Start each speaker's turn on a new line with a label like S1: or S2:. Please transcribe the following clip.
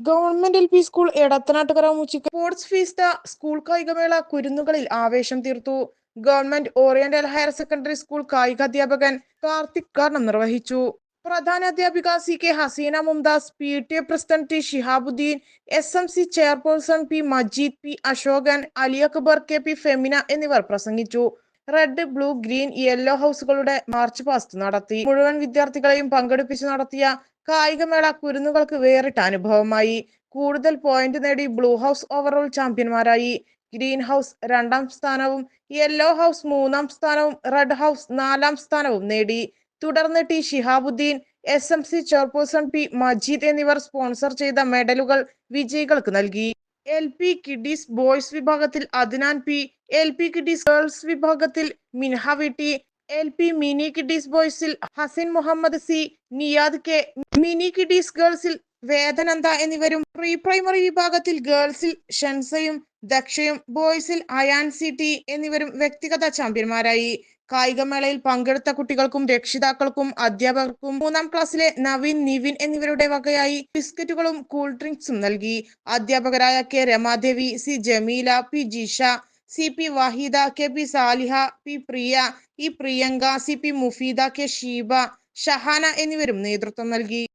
S1: Government L P school Edathanattukara മുച്ചിക്ക് sports fiesta school കായികമേള കുരുന്നുകളിൽ ആവേശം തീർത്തു. Government oriental higher secondary school കായിക അധ്യാപകൻ കാർത്തിക് കർണം നിർവഹിച്ചു. പ്രധാന അധ്യാപിക C K Haseena Mumtaz P T A president T Shihabuddin S M C chairperson P Majeed P Ashokan Ali Akbar K P Femina എന്നിവർ പ്രസംഗിച്ചു. റെഡ് ബ്ലൂ ഗ്രീൻ യെല്ലോ ഹൗസുകളുടെ march past നടത്തി. മുഴുവൻ വിദ്യാർത്ഥികളെയും പങ്കെടുപ്പിച്ച് നടത്തിയ കായികമേള കുരുന്നുകൾക്ക് വേറിട്ട അനുഭവമായി. കൂടുതൽ പോയിന്റ് നേടി ബ്ലൂ ഹൗസ് ഓവറോൾ ചാമ്പ്യന്മാരായി ഗ്രീൻ ഹൗസ് രണ്ടാം സ്ഥാനവും യെല്ലോ ഹൗസ് മൂന്നാം സ്ഥാനവും റെഡ് ഹൗസ് നാലാം സ്ഥാനവും നേടി. തുടർന്ന് T Shihabuddin S M C chairperson P Majeed എന്നിവർ സ്പോൺസർ ചെയ്ത മെഡലുകൾ വിജയികൾക്ക് നൽകി. എൽ പി കിഡീസ് ബോയ്സ് വിഭാഗത്തിൽ Adnan P L P kiddies girls വിഭാഗത്തിൽ Minha L P mini kiddies ബോയ്സിൽ Hasin Muhammad C Niyad K. Mini kiddies ഗേൾസിൽ Vedananda എന്നിവരും pre primary വിഭാഗത്തിൽ ഗേൾസിൽ ഷൻസയും ദക്ഷയും ബോയ്സിൽ അയാൻ സി ടി എന്നിവരും വ്യക്തിഗത ചാമ്പ്യന്മാരായി. കായികമേളയിൽ പങ്കെടുത്ത കുട്ടികൾക്കും രക്ഷിതാക്കൾക്കും അധ്യാപകർക്കും മൂന്നാം ക്ലാസ്സിലെ നവീൻ നിവിൻ എന്നിവരുടെ വകയായി ബിസ്ക്കറ്റുകളും കൂൾ ഡ്രിങ്ക്സും നൽകി. അധ്യാപകരായ K Ramadevi C Jameela P Jisha C P Wahida K P Saliha P Priya E Priyanka C P Mufeeda K Sheeba Shahana എന്നിവരും നേതൃത്വം നൽകി.